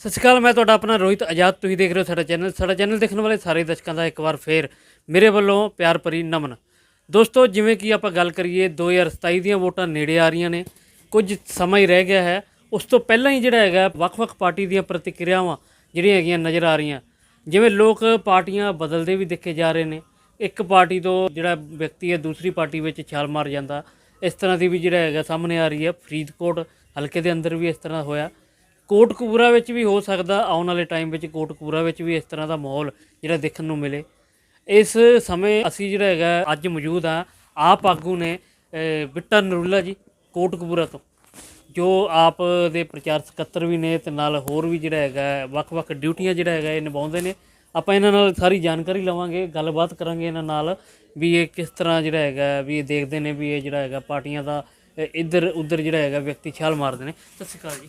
ਸਤਿ ਸ਼੍ਰੀ ਅਕਾਲ, ਮੈਂ ਤੁਹਾਡਾ ਆਪਣਾ ਰੋਹਿਤ ਆਜ਼ਾਦ। ਤੁਸੀਂ ਦੇਖ ਰਹੇ ਹੋ ਸਾਡਾ ਚੈਨਲ। ਸਾਡਾ ਚੈਨਲ ਦੇਖਣ ਵਾਲੇ ਸਾਰੇ ਦਰਸ਼ਕਾਂ ਦਾ ਇੱਕ ਵਾਰ ਫੇਰ ਮੇਰੇ ਵੱਲੋਂ ਪਿਆਰ ਭਰੀ ਨਮਨ। ਦੋਸਤੋ, ਜਿਵੇਂ ਕਿ ਆਪਾਂ ਗੱਲ ਕਰੀਏ 2027 ਦੀਆਂ ਵੋਟਾਂ ਨੇੜੇ ਆ ਰਹੀਆਂ ਨੇ। ਕੁਝ ਸਮਾਂ ਹੀ ਰਹਿ ਗਿਆ ਹੈ। ਉਸ ਤੋਂ ਪਹਿਲਾਂ ਹੀ ਜਿਹੜਾ ਹੈਗਾ, ਵੱਖ-ਵੱਖ ਪਾਰਟੀ ਦੀਆਂ ਪ੍ਰਤੀਕਿਰਿਆਵਾਂ ਜਿਹੜੀਆਂ ਹੈਗੀਆਂ ਨਜ਼ਰ ਆ ਰਹੀਆਂ। ਜਿਵੇਂ ਲੋਕ ਪਾਰਟੀਆਂ ਬਦਲਦੇ ਵੀ ਦੇਖੇ ਜਾ ਰਹੇ ਨੇ। ਇੱਕ ਪਾਰਟੀ ਤੋਂ ਜਿਹੜਾ ਵਿਅਕਤੀ ਹੈ, ਦੂਸਰੀ ਪਾਰਟੀ ਵਿੱਚ ਛਾਲ ਮਾਰ ਜਾਂਦਾ। ਇਸ ਤਰ੍ਹਾਂ ਦੀ ਵੀ ਜਿਹੜਾ ਹੈਗਾ ਸਾਹਮਣੇ ਆ ਰਹੀ ਹੈ। ਫਰੀਦਕੋਟ ਹਲਕੇ ਦੇ ਅੰਦਰ ਵੀ ਇਸ ਤਰ੍ਹਾਂ ਹੋਇਆ। ਕੋਟਕਪੂਰਾ ਵਿੱਚ ਵੀ ਹੋ ਸਕਦਾ, ਆਉਣ ਵਾਲੇ ਟਾਈਮ ਵਿੱਚ ਕੋਟਕਪੂਰਾ ਵਿੱਚ ਵੀ ਇਸ ਤਰ੍ਹਾਂ ਦਾ ਮਾਹੌਲ ਜਿਹੜਾ ਦੇਖਣ ਨੂੰ ਮਿਲੇ। ਇਸ ਸਮੇਂ ਅਸੀਂ ਜਿਹੜਾ ਹੈਗਾ, ਅੱਜ ਮੌਜੂਦ ਆ ਆਪ ਆਗੂ ਨੇ ਬਿੱਟਾ ਨਰੂਲਾ ਜੀ, ਕੋਟਕਪੂਰਾ ਤੋਂ, ਜੋ ਆਪ ਦੇ ਪ੍ਰਚਾਰ ਸਕੱਤਰ ਵੀ ਨੇ ਤੇ ਨਾਲ ਹੋਰ ਵੀ ਜਿਹੜਾ ਹੈਗਾ, ਵੱਖ-ਵੱਖ ਡਿਊਟੀਆਂ ਜਿਹੜਾ ਹੈਗਾ, ਇਹ ਨਿਭਾਉਂਦੇ ਨੇ। ਆਪਾਂ ਇਹਨਾਂ ਨਾਲ ਸਾਰੀ ਜਾਣਕਾਰੀ ਲਵਾਂਗੇ, ਗੱਲਬਾਤ ਕਰਾਂਗੇ ਇਹਨਾਂ ਨਾਲ ਵੀ ਇਹ ਕਿਸ ਤਰ੍ਹਾਂ ਜਿਹੜਾ ਹੈਗਾ, ਵੀ ਇਹ ਦੇਖਦੇ ਨੇ ਵੀ ਇਹ ਜਿਹੜਾ ਹੈਗਾ, ਪਾਰਟੀਆਂ ਦਾ ਇੱਧਰ ਉੱਧਰ ਜਿਹੜਾ ਹੈਗਾ, ਵਿਅਕਤੀ ਛਾਲ ਮਾਰਦੇ ਨੇ। ਸਤਿ ਸ਼੍ਰੀ ਅਕਾਲ ਜੀ।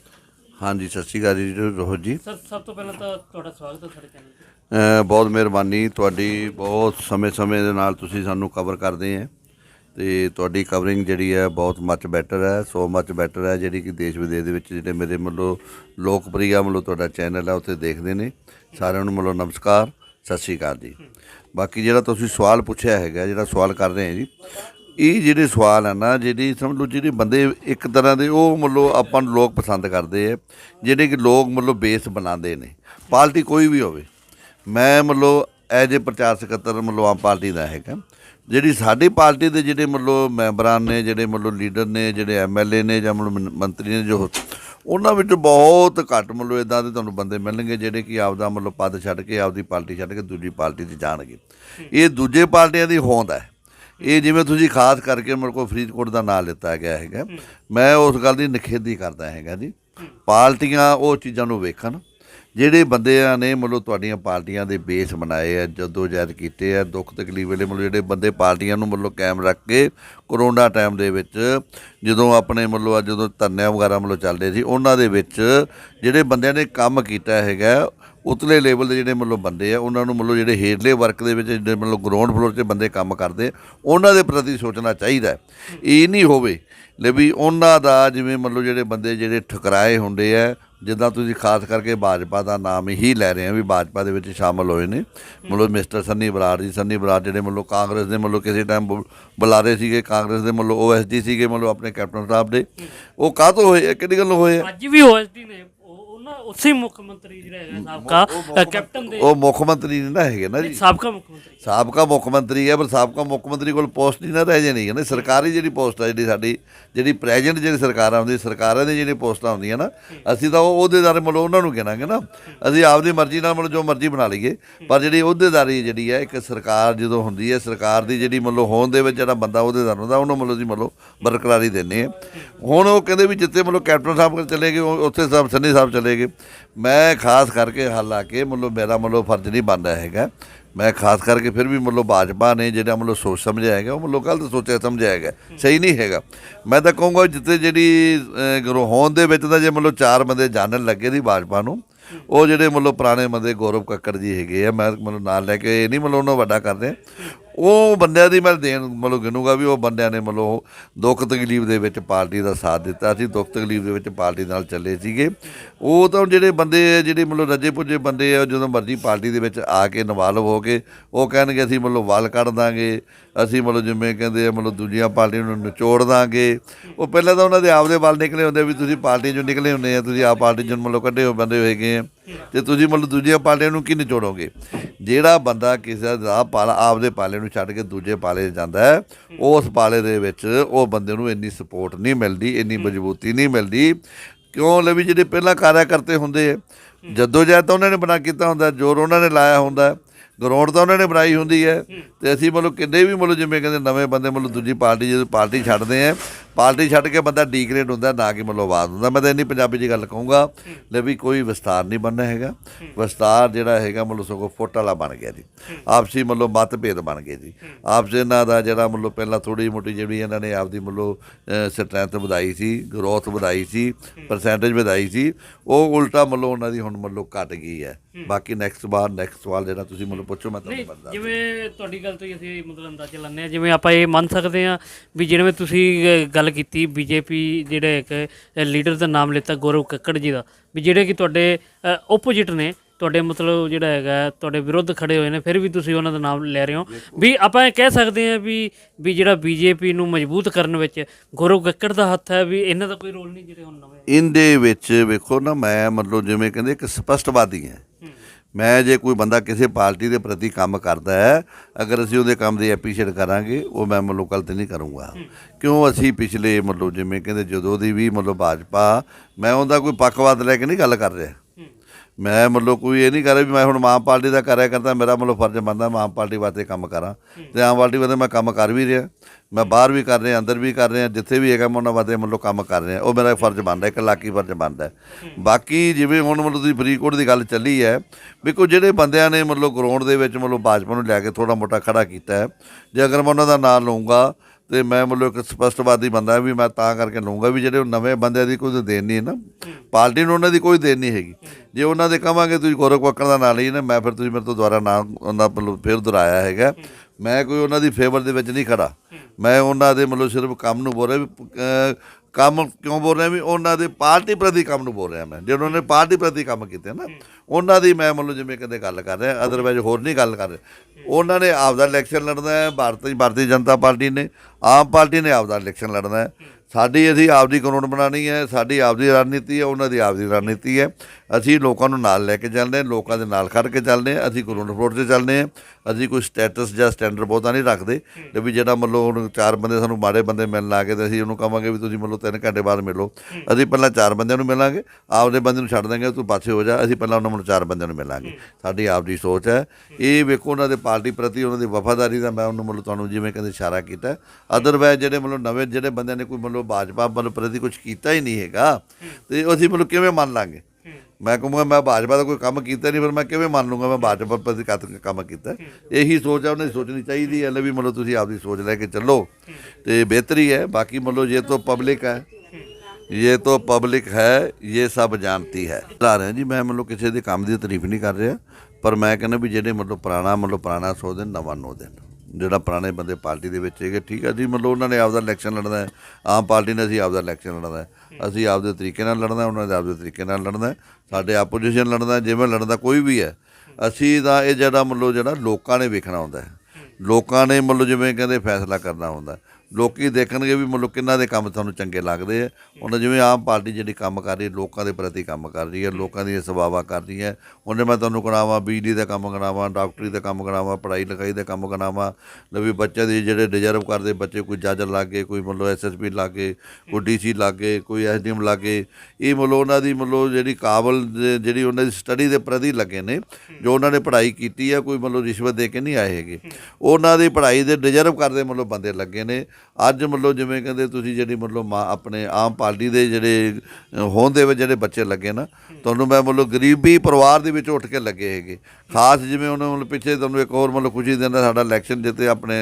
ਹਾਂਜੀ ਸਤਿ ਸ਼੍ਰੀ ਅਕਾਲ ਜੀ ਰੋਹਤ ਜੀ। ਸਰ ਸਭ ਤੋਂ ਪਹਿਲਾਂ ਤਾਂ ਤੁਹਾਡਾ ਸਵਾਗਤ ਹੈ ਸਾਡੇ ਚੈਨਲ ਤੇ। ਬਹੁਤ ਮਿਹਰਬਾਨੀ ਤੁਹਾਡੀ ਬਹੁਤ ਸਮੇਂ-ਸਮੇਂ ਦੇ ਨਾਲ ਤੁਸੀਂ ਸਾਨੂੰ ਕਵਰ ਕਰਦੇ ਹੈ। ਤੇ ਤੁਹਾਡੀ ਕਵਰਿੰਗ ਜਿਹੜੀ ਹੈ ਬਹੁਤ ਮੱਚ ਬੈਟਰ ਹੈ ਸੋ ਮੱਚ ਬੈਟਰ ਹੈ ਜਿਹੜੀ ਕਿ ਦੇਸ਼ ਵਿਦੇਸ਼ ਦੇ ਵਿੱਚ ਜਿਹੜੇ ਮੇਰੇ ਮੱਲੋ ਲੋਕਪ੍ਰਿਆ ਮੱਲੋ ਤੁਹਾਡਾ ਚੈਨਲ ਹੈ ਉੱਥੇ ਦੇਖਦੇ ਨੇ। ਸਾਰਿਆਂ ਨੂੰ ਮੱਲੋ ਨਮਸਕਾਰ ਸਤਿ ਸ਼੍ਰੀ ਅਕਾਲ ਜੀ। ਬਾਕੀ ਜਿਹੜਾ ਤੁਸੀਂ ਸਵਾਲ ਪੁੱਛਿਆ ਹੈਗਾ ਜਿਹੜਾ ਸਵਾਲ ਕਰ ਰਹੇ ਹਾਂ ਜੀ ਇਹ ਜਿਹੜੇ ਸਵਾਲ ਆ ਨਾ, ਜਿਹੜੀ ਸਮਝ ਲਓ ਜਿਹੜੇ ਬੰਦੇ ਇੱਕ ਤਰ੍ਹਾਂ ਦੇ, ਉਹ ਮੱਲੋ ਆਪਾਂ ਨੂੰ ਲੋਕ ਪਸੰਦ ਕਰਦੇ ਆ, ਜਿਹੜੇ ਕਿ ਲੋਕ ਮੱਲੋ ਬੇਸ ਬਣਾਉਂਦੇ ਨੇ, ਪਾਰਟੀ ਕੋਈ ਵੀ ਹੋਵੇ। ਮੈਂ ਮੱਲੋ ਐਜ ਏ ਪ੍ਰਚਾਰ ਸਕੱਤਰ ਮੱਲੋ ਆਮ ਪਾਰਟੀ ਦਾ ਹੈਗਾ, ਜਿਹੜੀ ਸਾਡੀ ਪਾਰਟੀ ਦੇ ਜਿਹੜੇ ਮੱਲੋ ਮੈਂਬਰਾਂ ਨੇ, ਜਿਹੜੇ ਮੱਲੋ ਲੀਡਰ ਨੇ, ਜਿਹੜੇ ਐਮਐਲਏ ਨੇ ਜਾਂ ਮੱਲੋ ਮੰ- ਮੰਤਰੀ ਨੇ ਜੋ, ਉਹਨਾਂ ਵਿੱਚ ਬਹੁਤ ਘੱਟ ਮੱਲੋ ਇਦਾਂ ਦੇ ਤੁਹਾਨੂੰ ਬੰਦੇ ਮਿਲਣਗੇ, ਜਿਹੜੇ ਕਿ ਆਪਦਾ ਮੱਲੋ ਪਦ ਛੱਡ ਕੇ, ਆਪਦੀ ਪਾਰਟੀ ਛੱਡ ਕੇ ਦੂਜੀ ਪਾਰਟੀ 'ਤੇ ਜਾਣਗੇ। ਇਹ ਦੂਜੇ ਪਾਰਟੀਆਂ ਦੀ ਹੋਂਦ ਹੈ। ਇਹ ਜਿਵੇਂ ਤੁਸੀਂ ਖਾਸ ਕਰਕੇ ਮੇਰੇ ਕੋਲ ਫਰੀਦਕੋਟ ਦਾ ਨਾਮ ਲਿੱਤਾ ਗਿਆ ਹੈਗਾ। ਮੈਂ ਉਸ ਗੱਲ ਦੀ ਨਿਖੇਧੀ ਕਰਦਾ ਹੈਗਾ ਜੀ। ਪਾਰਟੀਆਂ ਉਹ ਚੀਜ਼ਾਂ ਨੂੰ ਵੇਖਣ ਜਿਹੜੇ ਬੰਦਿਆਂ ਨੇ ਮਤਲਬ ਤੁਹਾਡੀਆਂ ਪਾਰਟੀਆਂ ਦੇ ਬੇਸ ਬਣਾਏ ਆ ਜਦੋਂ ਜਹਿਦ ਕੀਤੇ ਆ ਦੁੱਖ ਤਕਲੀਫ ਵੇਲੇ ਮਤਲਬ ਜਿਹੜੇ ਬੰਦੇ ਪਾਰਟੀਆਂ ਨੂੰ ਮਤਲਬ ਕਾਇਮ ਰੱਖ ਕੇ ਕਰੋਨਾ ਟਾਈਮ ਦੇ ਵਿੱਚ ਜਦੋਂ ਆਪਣੇ ਮਤਲਬ ਜਦੋਂ ਧਰਨਿਆਂ ਵਗੈਰਾ ਮਤਲਬ ਚੱਲਦੇ ਸੀ ਉਹਨਾਂ ਦੇ ਵਿੱਚ ਜਿਹੜੇ ਬੰਦਿਆਂ ਨੇ ਕੰਮ ਕੀਤਾ ਹੈਗਾ ਉਤਲੇ ਲੈਵਲ ਦੇ ਜਿਹੜੇ ਮਤਲਬ ਬੰਦੇ ਆ, ਉਹਨਾਂ ਨੂੰ ਮਤਲਬ ਜਿਹੜੇ ਹੇਠਲੇ ਵਰਕ ਦੇ ਵਿੱਚ, ਜਿਹੜੇ ਮਤਲਬ ਗਰਾਊਂਡ ਫਲੋਰ 'ਤੇ ਬੰਦੇ ਕੰਮ ਕਰਦੇ ਉਹਨਾਂ ਦੇ ਪ੍ਰਤੀ ਸੋਚਣਾ ਚਾਹੀਦਾ ਇਹ ਨਹੀਂ ਹੋਵੇ ਲੈ ਵੀ ਉਹਨਾਂ ਦਾ ਜਿਵੇਂ ਮਤਲਬ ਜਿਹੜੇ ਬੰਦੇ ਜਿਹੜੇ ਠਕਰਾਏ ਹੁੰਦੇ ਆ, ਜਿੱਦਾਂ ਤੁਸੀਂ ਖਾਸ ਕਰਕੇ ਭਾਜਪਾ ਦਾ ਨਾਮ ਹੀ ਲੈ ਰਹੇ ਆ ਵੀ ਭਾਜਪਾ ਦੇ ਵਿੱਚ ਸ਼ਾਮਲ ਹੋਏ ਨੇ। ਮਤਲਬ ਮਿਸਟਰ ਸੰਨੀ ਬਰਾੜ ਜੀ, ਸੰਨੀ ਬਰਾੜ ਜਿਹੜੇ ਮਤਲਬ ਕਾਂਗਰਸ ਦੇ ਮਤਲਬ ਕਿਸੇ ਟਾਈਮ ਬੁਲਾਰੇ ਸੀਗੇ, ਕਾਂਗਰਸ ਦੇ ਮਤਲਬ ਓਐਸਡੀ ਸੀਗੇ, ਮਤਲਬ ਆਪਣੇ ਕੈਪਟਨ ਸਾਹਿਬ ਦੇ। ਉਹ ਕਾਹ ਤੋਂ ਹੋਏ ਕਿਹੜੀ ਗੱਲ ਹੋਏ ਅੱਜ ਵੀ ਓਐਸਡੀ ਨੇ। ਉਸੇ ਮੁੱਖ ਮੰਤਰੀ ਜਿਹੜਾ ਹੈਗਾ ਸਾਬਕਾ ਕੈਪਟਨ ਦੇ ਉਹ ਮੁੱਖ ਮੰਤਰੀ ਨਹੀਂ ਨਾ ਹੈਗੇ ਨਾ ਜੀ। ਸਾਬਕਾ ਮੁੱਖ ਮੰਤਰੀ। ਸਾਬਕਾ ਮੁੱਖ ਮੰਤਰੀ ਹੈ ਪਰ ਸਾਬਕਾ ਮੁੱਖ ਮੰਤਰੀ ਕੋਲ ਪੋਸਟ ਨਹੀਂ ਨਾ ਰਹਿ ਜਾਣੀ ਹੈ ਨਾ ਸਰਕਾਰੀ ਜਿਹੜੀ ਪੋਸਟ ਹੈ ਜਿਹੜੀ ਸਾਡੀ ਜਿਹੜੀ ਪ੍ਰੈਜ਼ੈਂਟ ਜਿਹੜੀ ਸਰਕਾਰਾਂ ਆਉਂਦੀ ਸਰਕਾਰਾਂ ਦੀ ਜਿਹੜੀ ਪੋਸਟਾਂ ਆਉਂਦੀਆਂ ਨਾ ਅਸੀਂ ਤਾਂ ਉਹ ਅਹੁਦੇਦਾਰ ਮਤਲਬ ਉਹਨਾਂ ਨੂੰ ਕਹਿਣਾਗੇ ਨਾ। ਅਸੀਂ ਆਪਦੀ ਮਰਜ਼ੀ ਨਾਲ ਮਤਲਬ ਜੋ ਮਰਜ਼ੀ ਬਣਾ ਲਈਏ ਪਰ ਜਿਹੜੀ ਅਹੁਦੇਦਾਰੀ ਜਿਹੜੀ ਹੈ ਇੱਕ ਸਰਕਾਰ ਜਦੋਂ ਹੁੰਦੀ ਹੈ ਸਰਕਾਰ ਦੀ ਜਿਹੜੀ ਮਤਲਬ ਹੋਣ ਦੇ ਵਿੱਚ ਜਿਹੜਾ ਬੰਦਾ ਅਹੁਦੇਦਾਰ ਹੁੰਦਾ ਉਹਨੂੰ ਮਤਲਬ ਅਸੀਂ ਮਤਲਬ ਬਰਕਰਾਰੀ ਦਿੰਦੇ ਆ ਹੁਣ ਉਹ ਕਹਿੰਦੇ ਵੀ ਜਿੱਥੇ ਮਤਲਬ ਕੈਪਟਨ ਸਾਹਿਬ ਕੋਲ ਚਲੇ ਗਏ ਉੱਥੇ ਸਾਹਿਬ ਸੰਨੀ ਸਾਹਿਬ ਚਲੇ ਗਏ। ਮੈਂ ਖਾਸ ਕਰਕੇ ਹਾਲਾਂਕਿ ਮਤਲਬ ਮੇਰਾ ਮਤਲਬ ਫਰਜ਼ ਨਹੀਂ ਬਣਦਾ ਹੈਗਾ। ਮੈਂ ਖਾਸ ਕਰਕੇ ਫਿਰ ਵੀ ਮਤਲਬ ਭਾਜਪਾ ਨੇ ਜਿਹੜਾ ਮਤਲਬ ਸੋਚ ਸਮਝਿਆ ਹੈਗਾ ਉਹ ਮਤਲਬ ਗਲਤ ਸੋਚਿਆ ਸਮਝਿਆ ਹੈਗਾ। ਸਹੀ ਨਹੀਂ ਹੈਗਾ। ਮੈਂ ਤਾਂ ਕਹੂੰਗਾ ਜਿੱਥੇ ਜਿਹੜੀ ਅਹ, ਦੇ ਵਿੱਚ ਤਾਂ ਜੇ ਮਤਲਬ ਚਾਰ ਬੰਦੇ ਜਾਣਨ ਲੱਗੇ ਦੀ ਭਾਜਪਾ ਨੂੰ ਉਹ ਜਿਹੜੇ ਮਤਲਬ ਪੁਰਾਣੇ ਬੰਦੇ ਗੌਰਵ ਕੱਕੜ ਜੀ ਹੈਗੇ ਆ ਮੈਂ ਮਤਲਬ ਨਾਲ ਲੈ ਕੇ ਇਹ ਨਹੀਂ ਮਤਲਬ ਉਹਨੂੰ ਵੱਡਾ ਕਰਦੇ। ਉਹ ਬੰਦਿਆਂ ਦੀ ਮੈਂ ਦੇਣ ਮਤਲਬ ਗਿਣੂਗਾ ਵੀ ਉਹ ਬੰਦਿਆਂ ਨੇ ਮਤਲਬ ਦੁੱਖ ਤਕਲੀਫ ਦੇ ਵਿੱਚ ਪਾਰਟੀ ਦਾ ਸਾਥ ਦਿੱਤਾ। ਸੀ ਦੁੱਖ ਤਕਲੀਫ ਦੇ ਵਿੱਚ ਪਾਰਟੀ ਨਾਲ ਚੱਲੇ ਸੀਗੇ। ਉਹ ਤਾਂ ਜਿਹੜੇ ਬੰਦੇ ਆ, ਜਿਹੜੇ ਮਤਲਬ ਰੱਜੇ ਪੁੱਜੇ ਬੰਦੇ ਆ ਜਦੋਂ ਮਰਜ਼ੀ ਪਾਰਟੀ ਦੇ ਵਿੱਚ ਆ ਕੇ ਇਨਵਾਲਵ ਹੋ ਕੇ ਉਹ ਕਹਿਣਗੇ ਅਸੀਂ ਮਤਲਬ ਵਾਲ ਕੱਢ ਦਾਂਗੇ ਅਸੀਂ ਮਤਲਬ ਜਿਵੇਂ ਕਹਿੰਦੇ ਆ ਮਤਲਬ ਦੂਜੀਆਂ ਪਾਰਟੀਆਂ ਨੂੰ ਨਿਚੋੜ ਦਾਂਗੇ। ਉਹ ਪਹਿਲਾਂ ਤਾਂ ਉਹਨਾਂ ਦੇ ਆਪਦੇ ਵਾਲ ਨਿਕਲੇ ਹੁੰਦੇ ਵੀ ਤੁਸੀਂ ਪਾਰਟੀ ਚੋਂ ਨਿਕਲੇ ਹੁੰਦੇ ਆ ਤੁਸੀਂ ਆਪ ਪਾਰਟੀ ਚੋਂ ਮਤਲਬ ਕੱਢੇ ਹੋ ਬੰਦੇ ਹੋਏਗੇ ਆ। ਤੇ ਤੁਸੀਂ ਮਤਲਬ ਦੂਜੀਆਂ ਪਾਰਟੀਆਂ ਨੂੰ ਕੀ ਨਿਚੋੜੋਗੇ? ਜਿਹੜਾ ਬੰਦਾ ਕਿਸੇ ਦਾ ਪਾਲਾ ਆਪਦੇ ਪਾਲੇ ਨੂੰ ਛੱਡ ਕੇ ਦੂਜੇ ਪਾਲੇ ਜਾਂਦਾ ਹੈ ਉਸ ਪਾਲੇ ਦੇ ਵਿੱਚ ਉਹ ਬੰਦੇ ਨੂੰ ਇੰਨੀ ਸਪੋਰਟ ਨਹੀਂ ਮਿਲਦੀ ਇੰਨੀ ਮਜ਼ਬੂਤੀ ਨਹੀਂ ਮਿਲਦੀ। ਕਿਉਂ? ਲੈ ਵੀ ਜਿਹੜੇ ਪਹਿਲਾਂ ਕਾਰਿਆ ਕਰਤੇ ਹੁੰਦੇ ਜਦੋਂ ਜਦ ਤਾਂ ਉਹਨਾਂ ਨੇ ਬਣਾ ਕੀਤਾ ਹੁੰਦਾ ਜੋਰ ਉਹਨਾਂ ਨੇ ਲਾਇਆ ਹੁੰਦਾ। ਗਰਾਊਂਡ ਤਾਂ ਉਹਨਾਂ ਨੇ ਬਣਾਈ ਹੁੰਦੀ ਹੈ ਤੇ ਅਸੀਂ ਮਤਲਬ ਕਿੰਨੇ ਵੀ ਮਤਲਬ ਜਿਵੇਂ ਕਹਿੰਦੇ ਨਵੇਂ ਬੰਦੇ ਮਤਲਬ ਦੂਜੀ ਪਾਰਟੀ ਜਦੋਂ ਪਾਰਟੀ ਛੱਡਦੇ ਆ ਪਾਰਟੀ ਛੱਡ ਕੇ ਬੰਦਾ ਡੀਗ੍ਰੇਡ ਹੁੰਦਾ ਨਾ ਕਿ ਮਤਲਬ ਆਵਾਜ਼ ਹੁੰਦਾ। ਮੈਂ ਤਾਂ ਇੰਨੀ ਪੰਜਾਬੀ 'ਚ ਗੱਲ ਕਹੂੰਗਾ ਲੈ ਵੀ ਕੋਈ ਵਿਸਤਾਰ ਨਹੀਂ ਬਣਨਾ ਹੈਗਾ। ਵਿਸਤਾਰ ਜਿਹੜਾ ਹੈਗਾ ਮਤਲਬ ਸਗੋਂ ਫੁੱਟ ਵਾਲਾ ਬਣ ਗਿਆ ਜੀ। ਆਪਸੀ ਮਤਲਬ ਮਤਭੇਦ ਬਣ ਗਏ ਜੀ। ਆਪਸ ਇਹਨਾਂ ਦਾ ਜਿਹੜਾ ਮਤਲਬ ਪਹਿਲਾਂ ਥੋੜੀ ਮੋਟੀ ਜਿਹੜੀ ਇਹਨਾਂ ਨੇ ਆਪਦੀ ਮਤਲਬ ਸਟਰੈਂਥ ਵਧਾਈ ਸੀ ਗਰੋਥ ਵਧਾਈ ਸੀ ਪਰਸੈਂਟੇਜ ਵਧਾਈ ਸੀ ਉਹ ਉਲਟਾ ਮਤਲਬ ਉਹਨਾਂ ਦੀ ਹੁਣ ਮਤਲਬ ਘਟ ਗਈ ਹੈ। ਬਾਕੀ ਨੈਕਸਟ ਵਾਰ ਨੈਕਸਟ ਸਵਾਲ ਜਿਹੜਾ ਤੁਸੀਂ ਮੈਨੂੰ ਪੁੱਛੋ ਮੈਂ ਤੁਹਾਨੂੰ ਬਤਾ ਜਿਵੇਂ ਤੁਹਾਡੀ ਗੱਲ ਤੋਂ ਹੀ ਅਸੀਂ ਮਤਲਬ ਅੰਦਾਜ਼ਾ ਲਾਉਂਦੇ ਆ ਜਿਵੇਂ ਆਪਾਂ ਇਹ ਮੰਨ ਸਕਦੇ ਆ ਵੀ ਜਿਵੇਂ ਤੁਸੀਂ ਗੱਲ ਕੀਤੀ ਬੀਜੇਪੀ ਜਿਹੜੇ ਇੱਕ ਲੀਡਰ ਦਾ ਨਾਮ ਲਿੱਤਾ ਗੌਰਵ ਕੱਕੜ ਜੀ ਦਾ ਵੀ ਜਿਹੜੇ ਕਿ ਤੁਹਾਡੇ ਓਪੋਜਿਟ ਨੇ ਤੁਹਾਡੇ ਮਤਲਬ ਜਿਹੜਾ ਹੈਗਾ ਤੁਹਾਡੇ ਵਿਰੁੱਧ ਖੜੇ ਹੋਏ ਨੇ ਫਿਰ ਵੀ ਤੁਸੀਂ ਉਹਨਾਂ ਦਾ ਨਾਮ ਲੈ ਰਹੇ ਹੋ। ਵੀ ਆਪਾਂ ਇਹ ਕਹਿ ਸਕਦੇ ਆ ਵੀ ਵੀ ਜਿਹੜਾ ਬੀਜੇਪੀ ਨੂੰ ਮਜ਼ਬੂਤ ਕਰਨ ਵਿੱਚ ਗੌਰਵ ਕੱਕੜ ਦਾ ਹੱਥ ਹੈ ਵੀ ਇਹਨਾਂ ਦਾ ਕੋਈ ਰੋਲ ਨਹੀਂ ਜਿਹੜੇ ਹੁਣ ਨਵੇਂ ਇਹਦੇ ਵਿੱਚ ਵੇਖੋ ਨਾ ਮੈਂ ਮਤਲਬ ਜਿਵੇਂ ਕਹਿੰਦੇ ਇੱਕ ਸਪਸ਼ਟਵਾਦੀ ਹਾਂ। ਮੈਂ ਜੇ ਕੋਈ ਬੰਦਾ ਕਿਸੇ ਪਾਰਟੀ ਦੇ ਪ੍ਰਤੀ ਕੰਮ ਕਰਦਾ ਹੈ ਅਗਰ ਅਸੀਂ ਉਹਦੇ ਕੰਮ ਦੀ ਐਪਰੀਸ਼ੀਏਟ ਕਰਾਂਗੇ ਉਹ ਮੈਂ ਮਤਲਬ ਗਲਤ ਨਹੀਂ ਕਰੂੰਗਾ। ਕਿਉਂ ਅਸੀਂ ਪਿਛਲੇ ਮਤਲਬ ਜਿਵੇਂ ਕਹਿੰਦੇ ਜਦੋਂ ਦੀ ਵੀ ਮਤਲਬ ਭਾਜਪਾ ਮੈਂ ਉਹਦਾ ਕੋਈ ਪੱਖਵਾਦ ਲੈ ਕੇ ਨਹੀਂ ਗੱਲ ਕਰ ਰਿਹਾ। ਮੈਂ ਮਤਲਬ ਕੋਈ ਇਹ ਨਹੀਂ ਕਰ ਰਿਹਾ ਵੀ ਮੈਂ ਹੁਣ ਆਮ ਪਾਰਟੀ ਦਾ ਕਰਿਆ ਕਰਦਾ, ਮੇਰਾ ਮਤਲਬ ਫਰਜ਼ ਬਣਦਾ ਮੈਂ ਆਮ ਪਾਰਟੀ ਵਾਸਤੇ ਕੰਮ ਕਰਾਂ। ਤੇ ਆਮ ਪਾਰਟੀ ਵਾਸਤੇ ਮੈਂ ਕੰਮ ਕਰ ਵੀ ਰਿਹਾ, ਮੈਂ ਬਾਹਰ ਵੀ ਕਰ ਰਿਹਾ, ਅੰਦਰ ਵੀ ਕਰ ਰਿਹਾ, ਜਿੱਥੇ ਵੀ ਹੈਗਾ ਮੈਂ ਉਹਨਾਂ ਵਾਸਤੇ ਮਤਲਬ ਕੰਮ ਕਰ ਰਿਹਾ। ਉਹ ਮੇਰਾ ਫਰਜ਼ ਬਣਦਾ, ਇੱਕ ਲਾਕੀ ਫਰਜ਼ ਬਣਦਾ। ਬਾਕੀ ਜਿਵੇਂ ਹੁਣ ਮਤਲਬ ਤੁਸੀਂ ਫਰੀਦਕੋਟ ਦੀ ਗੱਲ ਚੱਲੀ ਹੈ, ਵੀ ਕੋਈ ਜਿਹੜੇ ਬੰਦਿਆਂ ਨੇ ਮਤਲਬ ਗਰਾਊਂਡ ਦੇ ਵਿੱਚ ਮਤਲਬ ਭਾਜਪਾ ਨੂੰ ਲੈ ਕੇ ਥੋੜਾ ਮੋਟਾ ਖੜਾ ਕੀਤਾ ਹੈ, ਜੇ ਅਗਰ ਮੈਂ ਉਹਨਾਂ ਦਾ ਨਾਮ ਲਵਾਂਗਾ ਤੇ ਮੈਂ ਮਤਲਬ ਇੱਕ ਸਪਸ਼ਟਵਾਦੀ ਬੰਦਾ ਵੀ ਮੈਂ ਤਾਂ ਕਰਕੇ ਲਵਾਂਗਾ ਵੀ ਜਿਹੜੇ ਉਹ ਨਵੇਂ ਬੰਦਿਆਂ ਦੀ ਕੋਈ ਦੇਣ ਨਹੀਂ ਹੈ ਨਾ। ਪਾਰਟੀ ਨੂੰ ਉਹਨਾਂ ਦੀ ਕੋਈ ਦੇਣ ਨਹੀਂ ਹੈਗੀ। ਜੇ ਉਹਨਾਂ ਦੇ ਕਹਾਂਗੇ ਤੁਸੀਂ ਗੌਰਵ ਕੱਕੜ ਦਾ ਨਾਂ ਲਈ ਨਾ, ਮੈਂ ਫਿਰ ਤੁਸੀਂ ਮੇਰੇ ਤੋਂ ਦੁਬਾਰਾ ਨਾਂ ਉਹਨਾਂ ਮਤਲਬ ਫਿਰ ਦੁਹਰਾਇਆ ਹੈਗਾ। ਮੈਂ ਕੋਈ ਉਹਨਾਂ ਦੀ ਫੇਵਰ ਦੇ ਵਿੱਚ ਨਹੀਂ ਖੜਾ। ਮੈਂ ਉਹਨਾਂ ਦੇ ਮਤਲਬ ਸਿਰਫ ਕੰਮ ਨੂੰ ਬੋਲ ਰਿਹਾ ਵੀ ਕੰਮ ਕਿਉਂ ਬੋਲ ਰਿਹਾ ਵੀ ਉਹਨਾਂ ਦੇ ਪਾਰਟੀ ਪ੍ਰਤੀ ਕੰਮ ਨੂੰ ਬੋਲ ਰਿਹਾ ਮੈਂ। ਜੇ ਉਹਨਾਂ ਨੇ ਪਾਰਟੀ ਪ੍ਰਤੀ ਕੰਮ ਕੀਤੇ ਨਾ ਉਹਨਾਂ ਦੀ ਮੈਂ ਮਤਲਬ ਜਿਵੇਂ ਕਦੇ ਗੱਲ ਕਰ ਰਿਹਾ ਅਦਰਵਾਈਜ਼ ਹੋਰ ਨਹੀਂ ਗੱਲ ਕਰ ਰਿਹਾ। ਉਹਨਾਂ ਨੇ ਆਪਦਾ ਇਲੈਕਸ਼ਨ ਲੜਨਾ ਹੈ ਭਾਰਤੀ ਭਾਰਤੀ ਜਨਤਾ ਪਾਰਟੀ ਨੇ ਆਮ ਪਾਰਟੀ ਨੇ ਆਪਦਾ ਇਲੈਕਸ਼ਨ ਲੜਨਾ ਹੈ। ਸਾਡੀ ਅਸੀਂ ਆਪਦੀ ਕਾਨੂੰਨ ਬਣਾਉਣੀ ਹੈ, ਸਾਡੀ ਆਪਦੀ ਰਣਨੀਤੀ ਹੈ, ਉਹਨਾਂ ਦੀ ਆਪਦੀ ਰਣਨੀਤੀ ਹੈ। ਅਸੀਂ ਲੋਕਾਂ ਨੂੰ ਨਾਲ ਲੈ ਕੇ ਚੱਲਦੇ ਹਾਂ, ਲੋਕਾਂ ਦੇ ਨਾਲ ਖੜ ਕੇ ਚੱਲਦੇ ਹਾਂ, ਅਸੀਂ ਕਾਨੂੰਨ ਫਲੋਟ ਤੇ ਚੱਲਦੇ ਹਾਂ, ਅਸੀਂ ਕੋਈ ਸਟੇਟਸ ਜਾਂ ਸਟੈਂਡਰਡ ਬਹੁਤਾ ਨਹੀਂ ਰੱਖਦੇ ਤੇ ਵੀ ਜਿਹੜਾ ਮਤਲਬ ਹੁਣ ਚਾਰ ਬੰਦੇ ਸਾਨੂੰ ਮਾੜੇ ਬੰਦੇ ਮਿਲਣ ਆ ਗਏ ਤੇ ਅਸੀਂ ਉਹਨੂੰ ਕਹਾਂਗੇ ਵੀ ਤੁਸੀਂ ਮਤਲਬ ਤਿੰਨ ਘੰਟੇ ਬਾਅਦ ਮਿਲੋ। ਅਸੀਂ ਪਹਿਲਾਂ ਚਾਰ ਬੰਦਿਆਂ ਨੂੰ ਮਿਲਾਂਗੇ, ਆਪਦੇ ਬੰਦੇ ਨੂੰ ਛੱਡ ਦਾਂਗੇ ਤੂੰ ਪਾਸੇ ਹੋ ਜਾ, ਅਸੀਂ ਪਹਿਲਾਂ ਉਹਨਾਂ ਨੂੰ ਚਾਰ ਬੰਦਿਆਂ ਨੂੰ ਮਿਲਾਂਗੇ। ਸਾਡੀ ਆਪਦੀ ਸੋਚ ਹੈ। ਇਹ ਵੇਖੋ ਉਹਨਾਂ ਦੇ ਪਾਰਟੀ ਪ੍ਰਤੀ ਉਹਨਾਂ ਦੀ ਵਫਾਦਾਰੀ ਦਾ ਮੈਂ ਉਹਨੂੰ ਮਤਲਬ ਤੁਹਾਨੂੰ ਜਿਵੇਂ ਕਹਿੰਦੇ ਇਸ਼ਾਰਾ ਕੀਤਾ। ਅਦਰਵਾਇਜ਼ ਜਿਹੜੇ ਮਤਲਬ ਨਵੇਂ ਜਿਹੜੇ ਬੰਦਿਆਂ ਨੇ ਕੋਈ ਮਤਲਬ ਭਾਜਪਾ ਮਤਲਬ ਪ੍ਰਤੀ ਕੁਝ ਕੀਤਾ ਹੀ ਨਹੀਂ ਹੈਗਾ ਤੇ ਅਸੀਂ ਮਤਲਬ ਕਿਵੇਂ ਮੰਨ ਲਾਂਗੇ? ਮੈਂ ਕਹੂੰਗਾ ਮੈਂ ਭਾਜਪਾ ਦਾ ਕੋਈ ਕੰਮ ਕੀਤਾ ਨਹੀਂ ਫਿਰ ਮੈਂ ਕਿਵੇਂ ਮੰਨ ਲੂੰਗਾ ਮੈਂ ਭਾਜਪਾ ਪ੍ਰਤੀ ਕਦ ਕੰਮ ਕੀਤਾ? ਇਹੀ ਸੋਚ ਹੈ ਉਹਨੇ ਸੋਚਣੀ ਚਾਹੀਦੀ ਹੈ ਲੈ ਵੀ ਮਤਲਬ ਤੁਸੀਂ ਆਪਦੀ ਸੋਚ ਲੈ ਕੇ ਚੱਲੋ। ਤੇ ਬਿਹਤਰੀ ਹੈ ਬਾਕੀ ਮਤਲਬ ਜੇ ਤੋਂ ਪਬਲਿਕ ਹੈ ਇਹ ਤਾਂ ਪਬਲਿਕ ਹੈ ਇਹ ਸਭ ਜਾਣਤੀ ਹੈ। ਲਾ ਰਿਹਾ ਜੀ ਮੈਂ ਮਤਲਬ ਕਿਸੇ ਦੇ ਕੰਮ ਦੀ ਤਾਰੀਫ ਨਹੀਂ ਕਰ ਰਿਹਾ ਪਰ ਮੈਂ ਕਹਿੰਦਾ ਵੀ ਜਿਹੜੇ ਮਤਲਬ ਪੁਰਾਣਾ ਮਤਲਬ ਪੁਰਾਣਾ ਸੋਚਦੇ ਨੇ, ਨਵਾਂ ਨੋ ਦੇਣ ਜਿਹੜਾ ਪੁਰਾਣੇ ਬੰਦੇ ਪਾਰਟੀ ਦੇ ਵਿੱਚ ਹੈਗੇ ਠੀਕ ਹੈ ਜੀ, ਮਤਲਬ ਉਹਨਾਂ ਨੇ ਆਪਦਾ ਇਲੈਕਸ਼ਨ ਲੜਨਾ ਹੈ। ਆਮ ਪਾਰਟੀ ਨੇ ਅਸੀਂ ਆਪਦਾ ਇਲੈਕਸ਼ਨ ਲੜਨਾ ਹੈ। ਅਸੀਂ ਆਪਦੇ ਤਰੀਕੇ ਨਾਲ ਲੜਨਾ ਉਹਨਾਂ ਦੇ ਆਪਦੇ ਤਰੀਕੇ ਨਾਲ ਲੜਨਾ ਸਾਡੇ ਆਪੋਜੀਸ਼ਨ ਲੜਨਾ ਜਿਵੇਂ ਲੜਦਾ ਕੋਈ ਵੀ ਹੈ। ਅਸੀਂ ਤਾਂ ਇਹ ਜਿਹੜਾ ਮਤਲਬ ਜਿਹੜਾ ਲੋਕਾਂ ਨੇ ਵੇਖਣਾ ਹੁੰਦਾ ਹੈ। ਲੋਕਾਂ ਨੇ ਮਤਲਬ ਜਿਵੇਂ ਕਹਿੰਦੇ ਫੈਸਲਾ ਕਰਨਾ ਹੁੰਦਾ ਲੋਕੀ ਦੇਖਣਗੇ ਵੀ ਮਤਲਬ ਕਿੰਨਾ ਦੇ ਕੰਮ ਤੁਹਾਨੂੰ ਚੰਗੇ ਲੱਗਦੇ ਆ। ਉਹਨਾਂ ਜਿਵੇਂ ਆਮ ਪਾਰਟੀ ਜਿਹੜੀ ਕੰਮ ਕਰ ਰਹੀ ਹੈ, ਲੋਕਾਂ ਦੇ ਪ੍ਰਤੀ ਕੰਮ ਕਰ ਰਹੀ ਹੈ, ਲੋਕਾਂ ਦੀਆਂ ਸੇਵਾਵਾਂ ਕਰ ਰਹੀ ਹੈ। ਉਹਨੇ ਮੈਂ ਤੁਹਾਨੂੰ ਕਰਾਵਾਂ, ਬਿਜਲੀ ਦਾ ਕੰਮ ਕਰਾਵਾਂ, ਡਾਕਟਰੀ ਦਾ ਕੰਮ ਕਰਾਵਾਂ, ਪੜ੍ਹਾਈ ਲਿਖਾਈ ਦਾ ਕੰਮ ਕਰਾਵਾਂ ਨਵੀਂ ਬੱਚੇ ਦੇ ਜਿਹੜੇ ਡਿਜ਼ਰਵ ਕਰਦੇ, ਬੱਚੇ ਕੋਈ ਜੱਜ ਲੱਗੇ, ਕੋਈ ਮਤਲਬ ਐਸਐਸਪੀ ਲੱਗੇ, ਕੋਈ ਡੀਸੀ ਲੱਗੇ, ਕੋਈ ਐਸਡੀਐਮ ਲੱਗੇ, ਇਹ ਮਤਲਬ ਉਹਨਾਂ ਦੀ ਮਤਲਬ ਜਿਹੜੀ ਕਾਬਲ ਜਿਹੜੀ ਉਹਨਾਂ ਦੀ ਸਟੱਡੀ ਦੇ ਪ੍ਰਤੀ ਲੱਗੇ ਨੇ, ਜੋ ਉਹਨਾਂ ਨੇ ਪੜ੍ਹਾਈ ਕੀਤੀ ਹੈ, ਕੋਈ ਮਤਲਬ ਰਿਸ਼ਵਤ ਦੇ ਕੇ ਨਹੀਂ ਆਏ ਹੈਗੇ। ਉਹਨਾਂ ਦੀ ਪੜ੍ਹਾਈ ਦੇ ਡਿਜ਼ਰਵ ਕਰਦੇ ਮਤਲਬ ਬੰਦੇ ਲੱਗੇ ਨੇ। ਅੱਜ ਮਤਲਬ ਜਿਵੇਂ ਕਹਿੰਦੇ ਤੁਸੀਂ ਜਿਹੜੀ ਮਤਲਬ ਮਾਂ ਆਪਣੇ ਆਮ ਪਾਰਟੀ ਦੇ ਜਿਹੜੇ ਅ, ਹੋਂਦ ਦੇ ਵਿੱਚ ਜਿਹੜੇ ਬੱਚੇ ਲੱਗੇ ਨਾ ਤੁਹਾਨੂੰ ਮੈਂ ਮਤਲਬ ਗਰੀਬੀ ਪਰਿਵਾਰ ਦੇ ਵਿੱਚ ਉੱਠ ਕੇ ਲੱਗੇ ਹੈਗੇ। ਖਾਸ ਜਿਵੇਂ ਉਹਨਾਂ ਮਤਲਬ ਪਿੱਛੇ ਤੁਹਾਨੂੰ ਇੱਕ ਹੋਰ ਮਤਲਬ ਖੁਸ਼ੀ ਦਿੰਦਾ ਸਾਡਾ ਇਲੈਕਸ਼ਨ ਜਿੱਤੇ ਆਪਣੇ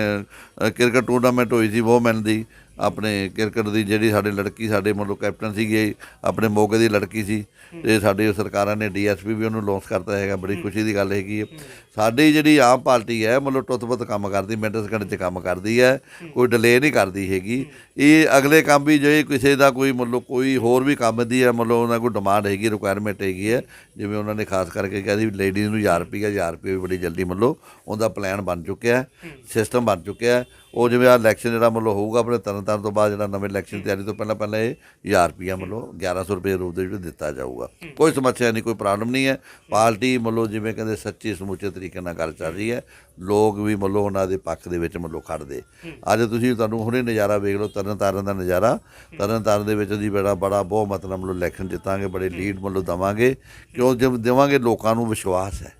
ਕ੍ਰਿਕਟ ਟੂਰਨਾਮੈਂਟ ਹੋਈ ਸੀ ਵੋਮੈਨ ਦੀ ਆਪਣੇ ਕ੍ਰਿਕਟ ਦੀ ਜਿਹੜੀ ਸਾਡੇ ਲੜਕੀ ਸਾਡੇ ਮਤਲਬ ਕੈਪਟਨ ਸੀਗੀ ਆਪਣੇ ਮੋਗੇ ਦੀ ਲੜਕੀ ਸੀ। ਤੇ ਸਾਡੇ ਸਰਕਾਰਾਂ ਨੇ ਡੀਐਸਪੀ ਵੀ ਉਹਨੂੰ ਲਾਂਚ ਕਰਤਾ ਹੈਗਾ ਬੜੀ ਖੁਸ਼ੀ ਦੀ ਗੱਲ ਹੈਗੀ ਹੈ। ਸਾਡੀ ਜਿਹੜੀ ਆਮ ਪਾਰਟੀ ਹੈ, ਮਤਲਬ ਟੁੱਤ-ਪੁੱਤ ਕੰਮ ਕਰਦੀ, ਮਿੰਟ ਸਕਿੰਟ 'ਚ ਕੰਮ ਕਰਦੀ ਹੈ, ਕੋਈ ਡਿਲੇ ਨਹੀਂ ਕਰਦੀ ਹੈਗੀ। ਇਹ ਅਗਲੇ ਕੰਮ ਵੀ ਜੇ ਕਿਸੇ ਦਾ ਕੋਈ, ਮਤਲਬ ਕੋਈ ਹੋਰ ਵੀ ਕੰਮ ਦੀ ਹੈ, ਮਤਲਬ ਉਹਨਾਂ ਕੋਲ ਡਿਮਾਂਡ ਹੈਗੀ ਰਿਕੁਆਇਰਮੈਂਟ ਹੈਗੀ ਹੈ, ਜਿਵੇਂ ਉਹਨਾਂ ਨੇ ਖਾਸ ਕਰਕੇ ਕਿਹਾ ਸੀ ਵੀ ਲੇਡੀਜ਼ ਨੂੰ 1000 ਰੁਪਏ 1000 ਰੁਪਏ ਵੀ ਬੜੀ ਜਲਦੀ ਮਤਲਬ ਉਹਦਾ ਪਲਾਨ ਬਣ ਚੁੱਕਿਆ ਸਿਸਟਮ ਬਣ ਚੁੱਕਿਆ ਉਹ ਜਿਵੇਂ ਆ ਇਲੈਕਸ਼ਨ ਜਿਹੜਾ ਮਤਲਬ ਹੋਊਗਾ, ਆਪਣੇ ਤਰਨਤਾਰਨ ਤੋਂ ਬਾਅਦ ਜਿਹੜਾ ਨਵੇਂ ਇਲੈਕਸ਼ਨ ਤਿਆਰੀ ਤੋਂ ਪਹਿਲਾਂ ਪਹਿਲਾਂ ਇਹ 1000 ਰੁਪਿਆ ਮਤਲਬ 1100 ਰੁਪਏ ਰੂਪ ਦੇ ਵਿੱਚ ਦਿੱਤਾ ਜਾਊਗਾ। ਕੋਈ ਸਮੱਸਿਆ ਨਹੀਂ, ਕੋਈ ਪ੍ਰੋਬਲਮ ਨਹੀਂ ਹੈ। ਪਾਰਟੀ ਮਤਲਬ ਜਿਵੇਂ ਕਹਿੰਦੇ ਸੱਚੀ ਸਮੁੱਚੇ ਤਰੀਕੇ ਤਰੀਕੇ ਨਾਲ ਗੱਲ ਚੱਲ ਰਹੀ ਹੈ। ਲੋਕ ਵੀ ਮਤਲਬ ਉਹਨਾਂ ਦੇ ਪੱਖ ਦੇ ਵਿੱਚ ਮਤਲਬ ਖੜਦੇ। ਅੱਜ ਤੁਸੀਂ ਤੁਹਾਨੂੰ ਹੁਣੇ ਨਜ਼ਾਰਾ ਵੇਖ ਲਓ ਤਰਨਤਾਰਨ ਦਾ ਨਜ਼ਾਰਾ। ਤਰਨਤਾਰਨ ਦੇ ਵਿੱਚ ਜੀ ਬੜਾ ਬੜਾ ਬਹੁਤ ਮਤਲਬ ਮਤਲਬ ਇਲੈਕਸ਼ਨ ਜਿੱਤਾਂਗੇ ਬੜੇ ਲੀਡ ਮਤਲਬ ਦਵਾਂਗੇ। ਕਿਉਂ ਜਦ ਦੇਵਾਂਗੇ ਲੋਕਾਂ ਨੂੰ ਵਿਸ਼ਵਾਸ ਹੈ।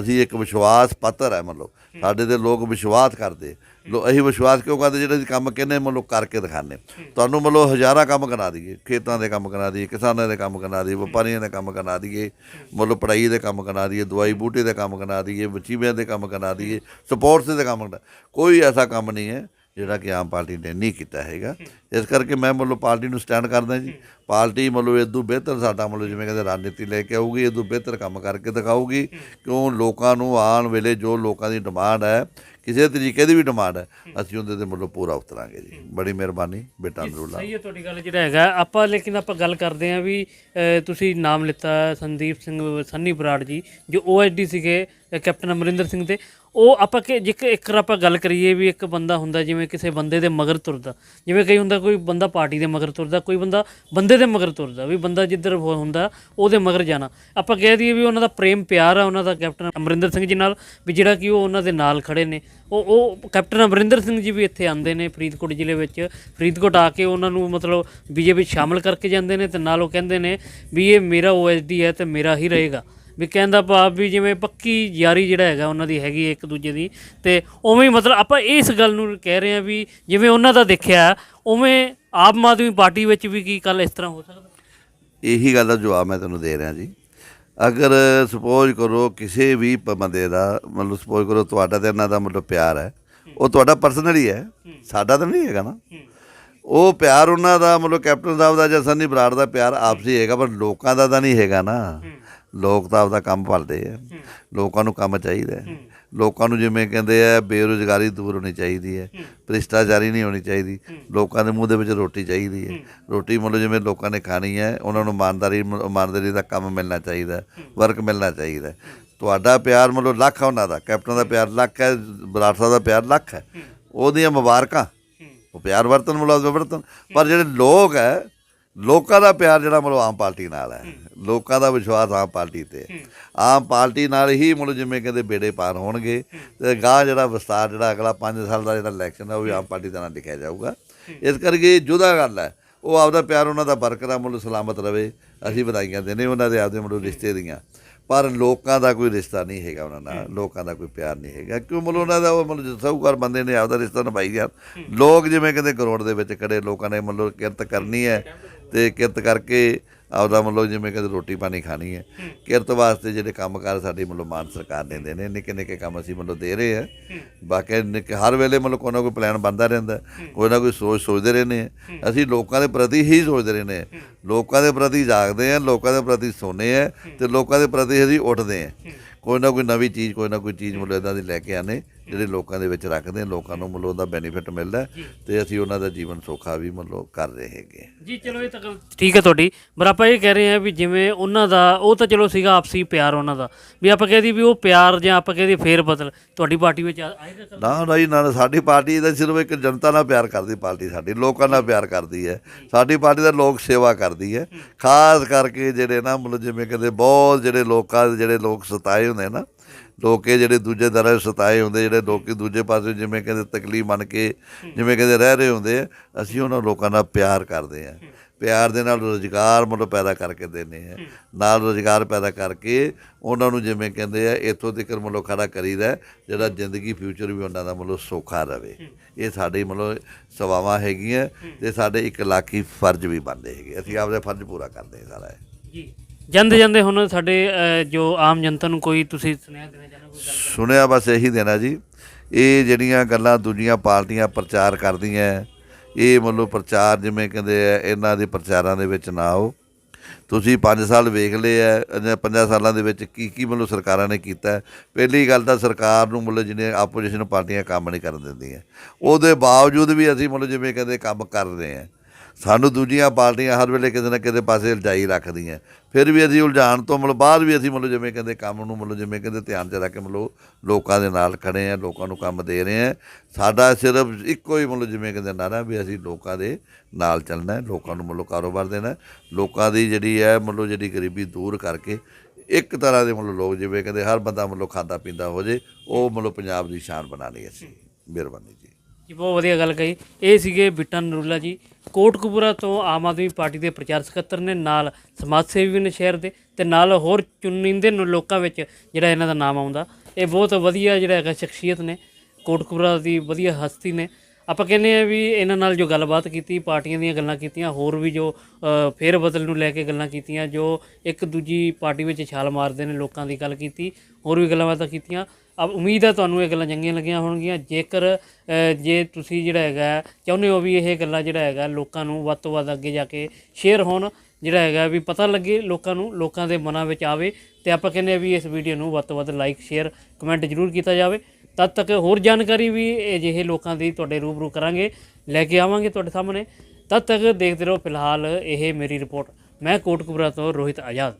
ਅਸੀਂ ਇੱਕ ਵਿਸ਼ਵਾਸ ਪੱਤਰ ਹੈ ਮਤਲਬ। ਸਾਡੇ ਤੇ ਲੋਕ ਵਿਸ਼ਵਾਸ ਕਰਦੇ। ਲੋ, ਅਸੀਂ ਵਿਸ਼ਵਾਸ ਕਿਉਂ ਕਰਦੇ? ਜਿਹੜੇ ਅਸੀਂ ਕੰਮ ਕਹਿੰਦੇ, ਮਤਲਬ ਕਰਕੇ ਦਿਖਾਣੇ ਤੁਹਾਨੂੰ ਮਤਲਬ ਹਜ਼ਾਰਾਂ ਕੰਮ ਕਰਾ ਦਈਏ। ਖੇਤਾਂ ਦੇ ਕੰਮ ਕਰਾ ਦਈਏ, ਕਿਸਾਨਾਂ ਦੇ ਕੰਮ ਕਰਾ ਦਈਏ, ਵਪਾਰੀਆਂ ਦੇ ਕੰਮ ਕਰਾ ਦਈਏ, ਮਤਲਬ ਪੜ੍ਹਾਈ ਦੇ ਕੰਮ ਕਰਾ ਦਈਏ, ਦਵਾਈ ਬੂਟੇ ਦੇ ਕੰਮ ਕਰਾ ਦਈਏ ਵਚੀਵਿਆਂ ਦੇ ਕੰਮ ਕਰਾ ਦਈਏ, ਸਪੋਰਟਸ ਦੇ ਕੰਮ ਕਰਾ ਕੋਈ ਐਸਾ ਕੰਮ ਨਹੀਂ ਹੈ। ਜਿਹੜਾ ਕਿ ਆਮ ਪਾਰਟੀ ਨੇ ਨਹੀਂ ਕੀਤਾ ਹੈਗਾ। ਇਸ ਕਰਕੇ ਮੈਂ ਮਤਲਬ ਪਾਰਟੀ ਨੂੰ ਸਟੈਂਡ ਕਰਦਾ ਜੀ। ਪਾਰਟੀ ਮਤਲਬ ਇਦੋਂ ਬਿਹਤਰ ਸਾਡਾ ਮਤਲਬ ਜਿਵੇਂ ਕਹਿੰਦੇ ਰਣਨੀਤੀ ਲੈ ਕੇ ਆਊਗੀ ਇਦੋਂ ਬਿਹਤਰ ਕੰਮ ਕਰਕੇ ਦਿਖਾਊਗੀ। ਕਿਉਂ ਲੋਕਾਂ ਨੂੰ ਆਉਣ ਵੇਲੇ ਜੋ ਲੋਕਾਂ ਦੀ ਡਿਮਾਂਡ ਹੈ ਕਿਸੇ ਤਰੀਕੇ ਦੀ ਵੀ ਡਿਮਾਂਡ ਹੈ ਅਸੀਂ ਉਹਦੇ ਤੇ ਮਤਲਬ ਪੂਰਾ ਉਤਰਾਂਗੇ ਜੀ। ਬੜੀ ਮਿਹਰਬਾਨੀ ਬੇਟਾ ਅਮਰੁੱਲਾ। ਸਹੀ ਹੈ ਤੁਹਾਡੀ ਗੱਲ ਜਿਹੜਾ ਹੈਗਾ। ਆਪਾਂ ਲੇਕਿਨ ਆਪਾਂ ਗੱਲ ਕਰਦੇ ਹਾਂ ਵੀ ਤੁਸੀਂ ਨਾਮ ਲਿੱਤਾ ਸੰਦੀਪ ਸਿੰਘ ਸੰਨੀ ਬਰਾੜ ਜੀ ਜੋ ਓਐਸਡੀ ਸੀਗੇ ਕੈਪਟਨ ਅਮਰਿੰਦਰ ਸਿੰਘ ਦੇ। ਉਹ ਆਪਾਂ ਕਿ ਜੇ ਇੱਕ ਆਪਾਂ ਗੱਲ ਕਰੀਏ ਵੀ ਇੱਕ ਬੰਦਾ ਹੁੰਦਾ ਜਿਵੇਂ ਕਿਸੇ ਬੰਦੇ ਦੇ ਮਗਰ ਤੁਰਦਾ, ਜਿਵੇਂ ਕਈ ਹੁੰਦਾ ਕੋਈ ਬੰਦਾ ਪਾਰਟੀ ਦੇ ਮਗਰ ਤੁਰਦਾ, ਕੋਈ ਬੰਦਾ ਬੰਦੇ ਦੇ ਮਗਰ ਤੁਰਦਾ, ਵੀ ਬੰਦਾ ਜਿੱਧਰ ਉਹ ਹੁੰਦਾ ਉਹਦੇ ਮਗਰ ਜਾਣਾ। ਆਪਾਂ ਕਹਿ ਦਈਏ ਵੀ ਉਹਨਾਂ ਦਾ ਪ੍ਰੇਮ ਪਿਆਰ ਆ, ਉਹਨਾਂ ਦਾ ਕੈਪਟਨ ਅਮਰਿੰਦਰ ਸਿੰਘ ਜੀ ਨਾਲ, ਵੀ ਜਿਹੜਾ ਕਿ ਉਹ ਉਹਨਾਂ ਦੇ ਨਾਲ ਖੜੇ ਨੇ। ਉਹ ਉਹ ਕੈਪਟਨ ਅਮਰਿੰਦਰ ਸਿੰਘ ਜੀ ਵੀ ਇੱਥੇ ਆਉਂਦੇ ਨੇ ਫਰੀਦਕੋਟ ਜ਼ਿਲ੍ਹੇ ਵਿੱਚ। ਫਰੀਦਕੋਟ ਆ ਕੇ ਉਹਨਾਂ ਨੂੰ ਮਤਲਬ ਬੀਜੇਪੀ ਸ਼ਾਮਲ ਕਰਕੇ ਜਾਂਦੇ ਨੇ ਤੇ ਨਾਲ ਉਹ ਕਹਿੰਦੇ ਨੇ ਵੀ ਇਹ ਮੇਰਾ ਓਐਸਡੀ ਹੈ ਤੇ ਮੇਰਾ ਹੀ ਰਹੇਗਾ। ਵੀ ਕਹਿੰਦਾ ਭਾਵ ਵੀ ਜਿਵੇਂ ਪੱਕੀ ਯਾਰੀ ਜਿਹੜਾ ਹੈਗਾ ਉਹਨਾਂ ਦੀ ਹੈਗੀ ਹੈ ਇੱਕ ਦੂਜੇ ਦੀ ਤੇ ਉਵੇਂ ਹੀ ਮਤਲਬ ਆਪਾਂ ਇਸ ਗੱਲ ਨੂੰ ਕਹਿ ਰਹੇ ਹਾਂ ਵੀ ਜਿਵੇਂ ਉਹਨਾਂ ਦਾ ਦੇਖਿਆ, ਉਵੇਂ ਆਮ ਆਦਮੀ ਪਾਰਟੀ ਵਿੱਚ ਵੀ ਕੀ ਕੱਲ ਇਸ ਤਰ੍ਹਾਂ ਹੋ ਸਕਦਾ? ਇਹੀ ਗੱਲ ਦਾ ਜਵਾਬ ਮੈਂ ਤੁਹਾਨੂੰ ਦੇ ਰਿਹਾ ਜੀ। ਅਗਰ ਸਪੋਜ਼ ਕਰੋ ਕਿਸੇ ਵੀ ਬੰਦੇ ਦਾ, ਮਤਲਬ ਸਪੋਜ਼ ਕਰੋ ਤੁਹਾਡਾ ਤੇ ਇਹਨਾਂ ਦਾ ਮਤਲਬ ਪਿਆਰ ਹੈ, ਉਹ ਤੁਹਾਡਾ ਪਰਸਨਲ ਹੀ ਹੈ। ਸਾਡਾ ਤਾਂ ਨਹੀਂ ਹੈਗਾ ਨਾ। ਉਹ ਪਿਆਰ ਉਹਨਾਂ ਦਾ ਮਤਲਬ ਕੈਪਟਨ ਸਾਹਿਬ ਦਾ ਜਾਂ ਸੰਨੀ ਬਰਾੜ ਦਾ ਪਿਆਰ ਆਪਸੀ ਹੈਗਾ, ਪਰ ਲੋਕਾਂ ਦਾ ਤਾਂ ਨਹੀਂ ਹੈਗਾ ਨਾ। ਲੋਕ ਤਾਂ ਆਪਦਾ ਕੰਮ ਭਾਲਦੇ ਆ। ਲੋਕਾਂ ਨੂੰ ਕੰਮ ਚਾਹੀਦਾ ਹੈ। ਲੋਕਾਂ ਨੂੰ ਜਿਵੇਂ ਕਹਿੰਦੇ ਆ ਬੇਰੁਜ਼ਗਾਰੀ ਦੂਰ ਹੋਣੀ ਚਾਹੀਦੀ ਹੈ। ਭ੍ਰਿਸ਼ਟਾਚਾਰੀ ਨਹੀਂ ਹੋਣੀ ਚਾਹੀਦੀ। ਲੋਕਾਂ ਦੇ ਮੂੰਹ ਦੇ ਵਿੱਚ ਰੋਟੀ ਚਾਹੀਦੀ ਹੈ। ਰੋਟੀ ਮਤਲਬ ਜਿਵੇਂ ਲੋਕਾਂ ਨੇ ਖਾਣੀ ਹੈ ਉਹਨਾਂ ਨੂੰ ਇਮਾਨਦਾਰੀ ਇਮਾਨਦਾਰੀ ਦਾ ਕੰਮ ਮਿਲਣਾ ਚਾਹੀਦਾ ਵਰਕ ਮਿਲਣਾ ਚਾਹੀਦਾ ਤੁਹਾਡਾ ਪਿਆਰ ਮਤਲਬ ਲੱਖ ਉਹਨਾਂ ਦਾ। ਕੈਪਟਨ ਦਾ ਪਿਆਰ ਲੱਖ ਹੈ ਸਾਹਿਬ ਦਾ ਪਿਆਰ ਲੱਖ ਹੈ। ਉਹਦੀਆਂ ਮੁਬਾਰਕਾਂ। ਉਹ ਪਿਆਰ ਵਰਤਨ ਮੁਲਾਜ਼ਮ ਵਰਤਨ ਪਰ ਜਿਹੜੇ ਲੋਕ ਹੈ ਲੋਕਾਂ ਦਾ ਪਿਆਰ ਜਿਹੜਾ ਮਤਲਬ ਆਮ ਪਾਰਟੀ ਨਾਲ ਹੈ। ਲੋਕਾਂ ਦਾ ਵਿਸ਼ਵਾਸ ਆਮ ਪਾਰਟੀ ਤੇ ਆਮ ਪਾਰਟੀ ਨਾਲ ਹੀ ਮਤਲਬ ਜਿਵੇਂ ਕਹਿੰਦੇ ਬੇੜੇ ਪਾਰ ਹੋਣਗੇ, ਤੇ ਗਾਂ ਜਿਹੜਾ ਵਿਸਤਾਰ ਜਿਹੜਾ ਅਗਲਾ 5 ਸਾਲ ਦਾ ਜਿਹੜਾ ਇਲੈਕਸ਼ਨ ਹੈ, ਉਹ ਵੀ ਆਮ ਪਾਰਟੀ ਦਾ ਨਾਲ ਲਿਖਿਆ ਜਾਊਗਾ। ਇਸ ਕਰਕੇ ਜੁਦਾ ਗੱਲ ਹੈ। ਉਹ ਆਪਦਾ ਪਿਆਰ ਉਹਨਾਂ ਦਾ ਬਰਕਰਾਰ ਮੁੱਲ ਸਲਾਮਤ ਰਵੇ। ਅਸੀਂ ਵਧਾਈਆਂ ਦਿੰਦੇ ਉਹਨਾਂ ਦੇ ਆਪਦੇ ਮਤਲਬ ਰਿਸ਼ਤੇ ਦੀਆਂ। ਪਰ ਲੋਕਾਂ ਦਾ ਕੋਈ ਰਿਸ਼ਤਾ ਨਹੀਂ ਹੈਗਾ ਉਹਨਾਂ ਨਾਲ। ਲੋਕਾਂ ਦਾ ਕੋਈ ਪਿਆਰ ਨਹੀਂ ਹੈਗਾ। ਕਿਉਂ ਮਤਲਬ ਉਹਨਾਂ ਦਾ ਉਹ ਮਤਲਬ ਸਹੂਕਾਰ ਬੰਦੇ ਨੇ ਆਪਦਾ ਰਿਸ਼ਤਾ ਨਿਭਾਈ ਯਾਰ ਲੋਕ ਜਿਵੇਂ ਕਹਿੰਦੇ ਕਰੋੜ ਦੇ ਵਿੱਚ ਖੜੇ, ਲੋਕਾਂ ਨੇ ਮਤਲਬ ਕਿਰਤ ਕਰਨੀ ਹੈ। ਤੇ ਕਿਰਤ ਕਰਕੇ ਆਪਦਾ ਮਤਲਬ ਜਿਵੇਂ ਕਹਿੰਦੇ ਰੋਟੀ ਪਾਣੀ ਖਾਣੀ ਹੈ। ਕਿਰਤ ਵਾਸਤੇ ਜਿਹੜੇ ਕੰਮਕਾਰ ਸਾਡੀ ਮਤਲਬ ਮਾਨ ਸਰਕਾਰ ਨੇ ਦੇਣੇ ਨਿੱਕੇ ਨਿੱਕੇ ਕੰਮ ਅਸੀਂ ਮਤਲਬ ਦੇ ਰਹੇ ਆ ਬਾਕੀ ਨਿੱਕੇ- ਹਰ ਵੇਲੇ ਮਤਲਬ ਕੋਈ ਨਾ ਕੋਈ ਪਲਾਨ ਬਣਦਾ ਰਹਿੰਦਾ। ਕੋਈ ਨਾ ਕੋਈ ਸੋਚ ਸੋਚਦੇ ਰਹਿੰਦੇ ਆ ਅਸੀਂ ਲੋਕਾਂ ਦੇ ਪ੍ਰਤੀ ਹੀ ਸੋਚਦੇ ਰਹਿੰਦੇ ਆ ਲੋਕਾਂ ਦੇ ਪ੍ਰਤੀ ਜਾਗਦੇ ਆ ਲੋਕਾਂ ਦੇ ਪ੍ਰਤੀ ਸੋਨੇ ਆ ਤੇ ਲੋਕਾਂ ਦੇ ਪ੍ਰਤੀ ਅਸੀਂ ਉੱਠਦੇ ਆ ਕੋਈ ਨਾ ਕੋਈ ਨਵੀਂ ਚੀਜ਼ ਕੋਈ ਨਾ ਕੋਈ ਚੀਜ਼ ਮਤਲਬ ਇਦਾਂ ਦੀ ਲੈ ਕੇ ਆਨੇ ਜਿਹੜੇ ਲੋਕਾਂ ਦੇ ਵਿੱਚ ਰੱਖਦੇ ਆ ਲੋਕਾਂ ਨੂੰ ਮਤਲਬ ਉਹਦਾ ਬੈਨੀਫਿਟ ਮਿਲਦਾ ਤੇ ਅਸੀਂ ਉਹਨਾਂ ਦਾ ਜੀਵਨ ਸੌਖਾ ਵੀ ਮਤਲਬ ਕਰ ਰਹੇ ਹੈਗੇ ਜੀ ਚਲੋ ਇਹ ਤਾਂ ਗੱਲ ਠੀਕ ਹੈ ਤੁਹਾਡੀ ਪਰ ਆਪਾਂ ਇਹ ਕਹਿ ਰਹੇ ਹਾਂ ਵੀ ਜਿਵੇਂ ਉਹਨਾਂ ਦਾ ਉਹ ਤਾਂ ਚਲੋ ਸੀਗਾ ਆਪਸੀ ਪਿਆਰ ਉਹਨਾਂ ਦਾ ਵੀ ਆਪਾਂ ਕਹਦੇ ਵੀ ਉਹ ਪਿਆਰ ਜਾਂ ਆਪਾਂ ਕਹਦੇ ਫੇਰ ਬਦਲ ਤੁਹਾਡੀ ਪਾਰਟੀ ਵਿੱਚ ਆ- ਆਏਗਾ? ਨਾ ਨਾ ਜੀ ਨਾ ਸਾਡੀ ਪਾਰਟੀ ਦਾ ਸਿਰਫ ਇੱਕ ਜਨਤਾ ਨਾਲ ਪਿਆਰ ਕਰਦੀ ਪਾਰਟੀ ਸਾਡੀ ਲੋਕਾਂ ਨਾਲ ਪਿਆਰ ਕਰਦੀ ਹੈ। ਸਾਡੀ ਪਾਰਟੀ ਦਾ ਲੋਕ ਸੇਵਾ ਕਰਦੀ ਹੈ ਖਾਸ ਕਰਕੇ ਜਿਹੜੇ ਨਾ ਮਤਲਬ ਜਿਵੇਂ ਕਹਿੰਦੇ ਬਹੁਤ ਜਿਹੜੇ ਲੋਕਾਂ ਦੇ ਜਿਹੜੇ ਲੋਕ ਸਤਾਏ ਹੁੰਦੇ ਨਾ ਲੋਕੇ ਜਿਹੜੇ ਦੂਜੇ ਦਰਾਂ ਸਤਾਏ ਹੁੰਦੇ, ਜਿਹੜੇ ਲੋਕੀ ਦੂਜੇ ਪਾਸੇ ਜਿਵੇਂ ਕਹਿੰਦੇ ਤਕਲੀਫ ਮੰਨ ਕੇ, ਜਿਵੇਂ ਕਹਿੰਦੇ ਰਹਿ ਰਹੇ ਹੁੰਦੇ ਅਸੀਂ ਉਹਨਾਂ ਲੋਕਾਂ ਨਾਲ ਪਿਆਰ ਕਰਦੇ ਆ। ਪਿਆਰ ਦੇ ਨਾਲ ਰੋਜ਼ਗਾਰ ਮਤਲਬ ਪੈਦਾ ਕਰਕੇ ਦਿੰਦੇ ਆ। ਨਾਲ ਰੋਜ਼ਗਾਰ ਪੈਦਾ ਕਰਕੇ ਉਹਨਾਂ ਨੂੰ ਜਿਵੇਂ ਕਹਿੰਦੇ ਆ, ਇੱਥੋਂ ਤੱਕ ਮਤਲਬ ਖੜਾ ਕਰੀਦਾ ਜਿਹੜਾ ਜ਼ਿੰਦਗੀ ਫਿਊਚਰ ਵੀ ਉਹਨਾਂ ਦਾ ਮਤਲਬ ਸੌਖਾ ਰਵੇ। ਇਹ ਸਾਡੇ ਮਤਲਬ ਸੇਵਾਵਾਂ ਹੈਗੀਆਂ ਤੇ ਸਾਡੇ ਇੱਕ ਇਲਾਕੀ ਫਰਜ਼ ਵੀ ਬਣਦੇ ਹੈਗੇ। ਅਸੀਂ ਆਪਦੇ ਫਰਜ਼ ਪੂਰਾ ਕਰਦੇ ਹਾਂ ਸਾਰਾ ਜੀ। ਜਾਂਦੇ ਜਾਂਦੇ ਹੁਣ ਸਾਡੇ ਜੋ ਆਮ ਜਨਤਾ ਨੂੰ ਕੋਈ ਤੁਸੀਂ ਸੁਨੇਹਾ ਦੇਣਾ ਚਾਹੁੰਦੇ ਹੋ ਕੋਈ ਗੱਲ ਸੁਣਿਆ ਬਸ ਇਹੀ ਦੇਣਾ ਜੀ ਇਹ ਜਿਹੜੀਆਂ ਗੱਲਾਂ ਦੂਜੀਆਂ ਪਾਰਟੀਆਂ ਪ੍ਰਚਾਰ ਕਰਦੀਆਂ ਹੈ, ਇਹ ਮਤਲਬ ਪ੍ਰਚਾਰ ਜਿਵੇਂ ਕਹਿੰਦੇ ਆ ਇਹਨਾਂ ਦੇ ਪ੍ਰਚਾਰਾਂ ਦੇ ਵਿੱਚ ਨਾ ਆਓ। ਤੁਸੀਂ 5 ਸਾਲ ਵੇਖ ਲਏ ਆ ਇਹਨਾਂ 5 ਸਾਲਾਂ ਦੇ ਵਿੱਚ ਕੀ ਕੀ ਮਤਲਬ ਸਰਕਾਰਾਂ ਨੇ ਕੀਤਾ। ਪਹਿਲੀ ਗੱਲ ਤਾਂ ਸਰਕਾਰ ਨੂੰ ਮਤਲਬ ਜਿਹਨੇ ਆਪੋਜੀਸ਼ਨ ਪਾਰਟੀਆਂ ਕੰਮ ਨਹੀਂ ਕਰਨ ਦਿੰਦੀਆਂ। ਉਹਦੇ ਬਾਵਜੂਦ ਵੀ ਅਸੀਂ ਮਤਲਬ ਜਿਵੇਂ ਕਹਿੰਦੇ ਕੰਮ ਕਰ ਰਹੇ ਆ। ਸਾਨੂੰ ਦੂਜੀਆਂ ਪਾਰਟੀਆਂ ਹਰ ਵੇਲੇ ਕਿਤੇ ਨਾ ਕਿਤੇ ਪਾਸੇ ਉਲਝਾਈ ਰੱਖਦੀਆਂ। ਫਿਰ ਵੀ ਅਸੀਂ ਉਲਝਾਣ ਤੋਂ ਮਤਲਬ ਬਾਅਦ ਵੀ ਅਸੀਂ ਮਤਲਬ ਜਿਵੇਂ ਕਹਿੰਦੇ ਕੰਮ ਨੂੰ ਮਤਲਬ ਜਿਵੇਂ ਕਹਿੰਦੇ ਧਿਆਨ 'ਚ ਰੱਖ ਕੇ ਮਤਲਬ ਲੋਕਾਂ ਦੇ ਨਾਲ ਖੜੇ ਆ, ਲੋਕਾਂ ਨੂੰ ਕੰਮ ਦੇ ਰਹੇ ਆ। ਸਾਡਾ ਸਿਰਫ ਇੱਕੋ ਹੀ ਮਤਲਬ ਜਿਵੇਂ ਕਹਿੰਦੇ ਨਾਰਾ ਵੀ ਅਸੀਂ ਲੋਕਾਂ ਦੇ ਨਾਲ ਚੱਲਣਾ ਹੈ, ਲੋਕਾਂ ਨੂੰ ਮਤਲਬ ਕਾਰੋਬਾਰ ਦੇਣਾ ਲੋਕਾਂ ਦੀ ਜਿਹੜੀ ਹੈ ਮਤਲਬ ਜਿਹੜੀ ਗਰੀਬੀ ਦੂਰ ਕਰਕੇ ਇੱਕ ਤਰ੍ਹਾਂ ਦੇ ਮਤਲਬ ਲੋਕ ਜਿਵੇਂ ਕਹਿੰਦੇ ਹਰ ਬੰਦਾ ਮਤਲਬ ਖਾਂਦਾ ਪੀਂਦਾ ਹੋ ਜੇ, ਉਹ ਮਤਲਬ ਪੰਜਾਬ ਦੀ ਸ਼ਾਨ ਬਣਾਣੀ ਅਸੀਂ। ਮਿਹਰਬਾਨੀ ਜੀ। ਜੀ, ਬਹੁਤ ਵਧੀਆ ਗੱਲ ਕਹੀ। ਇਹ ਸੀਗੇ ਬਿੱਟਾ ਨਰੂਲਾ ਜੀ। ਕੋਟਕਪੂਰਾ ਤੋਂ ਆਮ ਆਦਮੀ ਪਾਰਟੀ ਦੇ ਪ੍ਰਚਾਰ ਸਕੱਤਰ ਨੇ ਨਾਲ ਸਮਾਜ ਸੇਵੀ ਵੀ ਨੇ ਸ਼ਹਿਰ ਦੇ ਤੇ ਨਾਲ ਹੋਰ ਚੁਣਿੰਦੇ ਨੂੰ ਲੋਕਾਂ ਵਿੱਚ ਜਿਹੜਾ ਇਹਨਾਂ ਦਾ ਨਾਮ ਆਉਂਦਾ। ਇਹ ਬਹੁਤ ਵਧੀਆ ਜਿਹੜਾ ਹੈਗਾ ਸ਼ਖਸੀਅਤ ਨੇ। ਕੋਟਕਪੂਰਾ ਦੀ ਵਧੀਆ ਹਸਤੀ ਨੇ। ਆਪਾਂ ਕਹਿੰਦੇ ਆ ਵੀ ਇਹਨਾਂ ਨਾਲ ਜੋ ਗੱਲਬਾਤ ਕੀਤੀ, ਪਾਰਟੀਆਂ ਦੀਆਂ ਗੱਲਾਂ ਕੀਤੀਆਂ, ਹੋਰ ਵੀ ਜੋ ਫੇਰ ਬਦਲ ਨੂੰ ਲੈ ਕੇ ਗੱਲਾਂ ਕੀਤੀਆਂ, ਜੋ ਇੱਕ ਦੂਜੀ ਪਾਰਟੀ ਵਿੱਚ ਛਾਲ ਮਾਰਦੇ ਨੇ ਲੋਕਾਂ ਦੀ ਗੱਲ ਕੀਤੀ, ਹੋਰ ਵੀ ਗੱਲਾਂ ਬਾਤਾਂ ਕੀਤੀਆਂ। ਅਬ ਉਮੀਦ ਹੈ ਤੁਹਾਨੂੰ ਇਹ ਗੱਲਾਂ ਚੰਗੀਆਂ ਲੱਗੀਆਂ ਹੋਣਗੀਆਂ। ਜੇਕਰ ਜੇ ਤੁਸੀਂ ਜਿਹੜਾ ਹੈਗਾ, ਚਾਹੁੰਦੇ ਹੋ ਵੀ ਇਹ ਗੱਲਾਂ ਜਿਹੜਾ ਹੈਗਾ ਲੋਕਾਂ ਨੂੰ ਵੱਧ ਤੋਂ ਵੱਧ ਅੱਗੇ ਜਾ ਕੇ ਸ਼ੇਅਰ ਹੋਣ, ਜਿਹੜਾ ਹੈਗਾ ਵੀ ਪਤਾ ਲੱਗੇ ਲੋਕਾਂ ਨੂੰ, ਲੋਕਾਂ ਦੇ ਮਨਾਂ ਵਿੱਚ ਆਵੇ, ਤੇ ਆਪਾਂ ਕਹਿੰਦੇ ਆ ਵੀ ਇਸ ਵੀਡੀਓ ਨੂੰ ਵੱਧ ਤੋਂ ਵੱਧ ਲਾਈਕ ਸ਼ੇਅਰ ਕਮੈਂਟ ਜ਼ਰੂਰ ਕੀਤਾ ਜਾਵੇ। ਤਦ ਤੱਕ ਹੋਰ ਜਾਣਕਾਰੀ ਵੀ ਅਜਿਹੇ ਲੋਕਾਂ ਦੀ ਤੁਹਾਡੇ ਰੂਬਰੂ ਕਰਾਂਗੇ। ਲੈ ਕੇ ਆਵਾਂਗੇ ਤੁਹਾਡੇ ਸਾਹਮਣੇ। ਤਦ ਤੱਕ ਦੇਖਦੇ ਰਹੋ ਫਿਲਹਾਲ ਇਹ ਮੇਰੀ ਰਿਪੋਰਟ। ਮੈਂ ਕੋਟਕਪੂਰਾ ਤੋਂ ਰੋਹਿਤ ਆਜ਼ਾਦ।